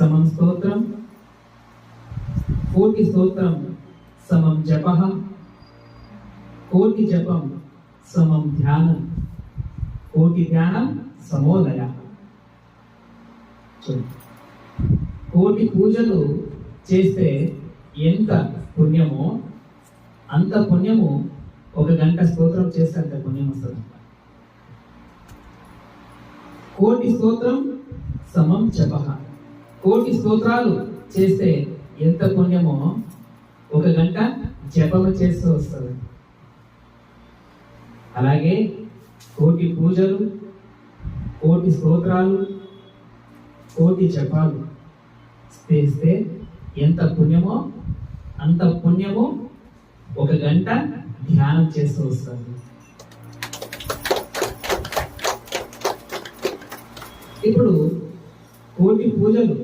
సమం స్తోత్రం. కోటి స్తోత్రం సమం జప. కోటి జపం సమం ధ్యానం. కోటి ధ్యానం సమోదయ. కోటి పూజలు చేస్తే ఎంత పుణ్యమో అంత పుణ్యము ఒక గంట స్తోత్రం చేస్తే అంత పుణ్యం వస్తుంది. కోటి స్తోత్రం సమం జప. కోటి స్తోత్రాలు చేస్తే ఎంత పుణ్యమో ఒక గంట జపము చేస్తూ వస్తుంది. అలాగే కోటి పూజలు కోటి స్తోత్రాలు కోటి జపాలు చేస్తే ఎంత పుణ్యమో అంత పుణ్యము ఒక గంట ధ్యానం చేస్తూ వస్తుంది. ఇప్పుడు కోటి పూజలు